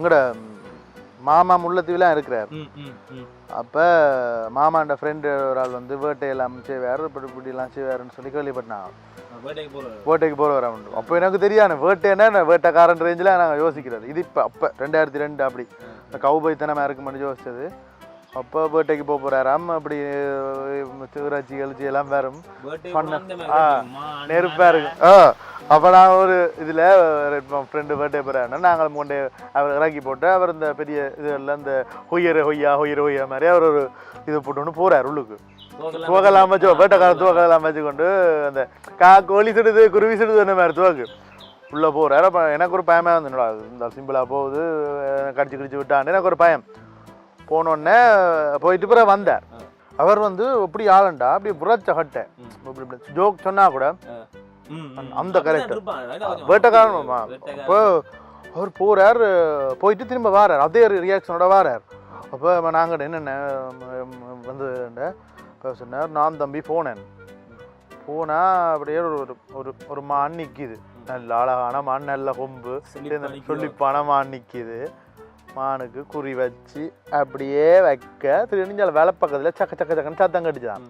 எங்கட மாமா முல்லைத்தீவுலாம் இருக்கிறார். அப்போ மாமாண்ட ஃப்ரெண்டு ஒரு ஆள் வந்து வேட்டையெல்லாம் செய்வார் இப்படி இப்படிலாம் செய்வாருன்னு சொல்லி கேள்விப்பட்டான். வேட்டைக்கு போகிறேன் வேட்டைக்கு போகிற வர உண்டு அப்போ எனக்கு தெரியாது வேட்டைன்னா வேட்டைக்காரன் ரேஞ்சில் நாங்கள் யோசிக்கிறது. இது இப்போ அப்போ ரெண்டாயிரத்தி ரெண்டு அப்படி. இந்த கவுபைத்தனமாக இருக்குமென்னு யோசிச்சது. அப்போ வேட்டைக்கு போக போகிறாராம் அப்படி சிவராட்சி எழுச்சி எல்லாம் வரும். பண்ண- ஆ, நெருப்பாக இருக்கு. ஆ. அப்போ நான் ஒரு இதில் ஃப்ரெண்டு பர்த்டே போகிறாருன்னா நாங்கள் மூண்டே அவர் இறக்கி போட்டு அவர் இந்த பெரிய இதெல்லாம் இந்த ஹொய்யர் ஹொய்யா ஹொய்யர் ஹொய்யா மாதிரி அவர் ஒரு இது போட்டு போகிறார் உள்ளுக்கு. துவகெல்லாம் வச்சு வேட்டைக்கார துவகெல்லாம் வச்சு கொண்டு அந்த கா கோழி சுடுது குருவி சுடுது அந்த மாதிரி துவக்கு. உள்ளே போகிறார் அப்போ எனக்கு ஒரு பயமாக இருந்துடா இந்த சிம்பிளாக போகுது. கடிச்சு கிடிச்சு விட்டான்னு எனக்கு ஒரு பயம். போனோடனே போயிட்டு பிறகு வந்தார். அவர் வந்து எப்படி ஆளண்டா? அப்படி புரட்ச கட்டை. ஜோக் சொன்னா கூட அந்த character. வேட்டைக்காரன். அப்போ அவர் போறார் போயிட்டு திரும்ப வாரார். அதே ரியாக்ஷனோட வாரார். அப்போ நாங்கள் என்னென்ன வந்து இப்போ சொன்னார் நான் தம்பி போனேன். போனால் அப்படியே ஒரு ஒரு ஒரு மான் நிற்கிது நல்ல அழகான மான் நல்ல கொம்பு. சொல்லிப்பான மான் நிற்கிது மானுக்கு குறி வச்சு அப்படியே வைக்க திருநெஞ்சால வேலை பக்கத்தில் சக்க சக்க சக்கன்னு சத்தம் கடிச்சான்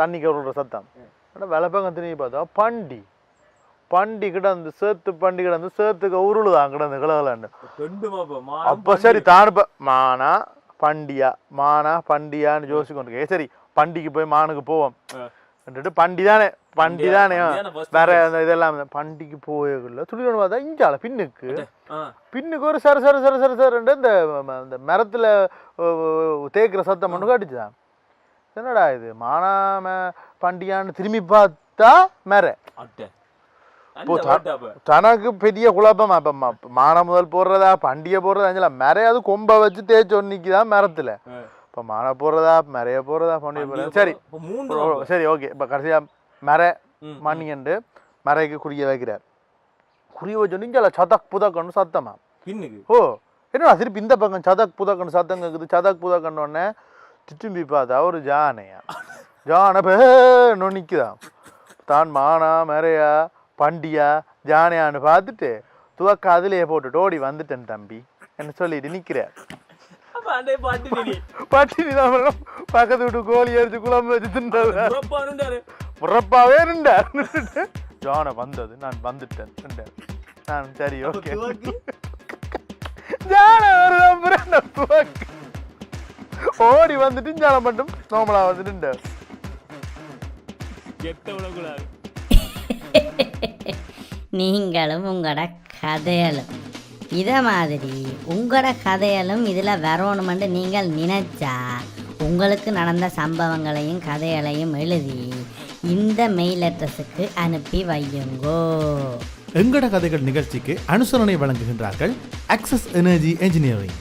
தண்ணிக்கு விடுற சத்தம் ஆனால் பக்கம் திரும்பி பார்த்தா பண்டி. பண்டி கிடந்து சேத்து பண்டி கிடந்து சேத்துக்கு உருளுதான் கிடந்து கிளகலாண்டு அப்போ சரி தானுப்ப மானா பண்டியா மானா பண்டியான்னு யோசிச்சு கொண்டு சரி பண்டிக்கு போய் மானுக்கு போவோம். பண்டி தானே பண்டி தானே வேற அந்த இதெல்லாம் பண்டிக்கு போயக்குள்ள துணி ஒன்று பார்த்தா இஞ்சால பின்னுக்கு. பின்னுக்கு ஒரு சர சர சர சர சரண்டு இந்த இந்த மரத்துல தேய்க்கிற சத்தம் ஒன்று கடிச்சுதான் என்னடா இது? மானாம பண்டியான்னு திரும்பி பார்த்தா மர. இப்போ தனக்கு பெரிய குழப்பமா? இப்ப மான முதல் போடுறதா? பண்டிகை போடுறதா? அஞ்சல மறைய அது கொம்பை வச்சு தேய்ச்சி ஒன்னிக்குதான் மரத்துல? இப்ப மான போடுறதா? மறைய போடுறதா? பண்டிகை போடுறதா? சரி. சரி ஓகே. இப்ப கடைசியா மர மணிகண்டு மறைக்கு குறிய வைக்கிறார். குறிய வச்சு இஞ்சால சதக் புதக்கன்னு சத்தமா? ஓ என்னடா திருப்பி இந்த பக்கம் சதக் புதக்கன்னு சத்தம் கேக்குது? சதக் புதக்கன்னு உடனே திரும்பி பார்த்தா ஒரு ஜானையா? ஜானை பேன்னு நிற்குதான் தான் மானா மறையா பண்டியா ஜானையான்னு பார்த்துட்டு துவக்க அதிலேயே போட்டுட்டு ஓடி வந்துட்டேன் தம்பி. என்ன சொல்லிட்டு நிற்கிறார் பாட்டு பட்டினி தான். பக்கத்து வீட்டு கோழி அரிச்சு குழம்பு வச்சு புறப்பானுண்டாரு புறப்பாவே இருந்தார். ஜானை வந்தது நான் வந்துட்டேன். நான் சரி ஓகே. ஜானை வருது அப்புறம் நான் துவக்கு. ஓடி வந்துட்டு ஜானை மட்டும் நோமலா வந்துட்டு நீங்களும் உங்களோட கதைகளும். இதை மாதிரி உங்களோட கதைகளும் இதில் வரணுமென்று நீங்கள் நினைச்சா உங்களுக்கு நடந்த சம்பவங்களையும் கதைகளையும் எழுதி இந்த மெயில் அட்ரஸுக்கு அனுப்பி வையுங்கோ. எங்கட கதைகள் நிகழ்ச்சிக்கு அனுசரணை வழங்குகின்றார்கள் அக்சஸ் எனர்ஜி என்ஜினியரிங்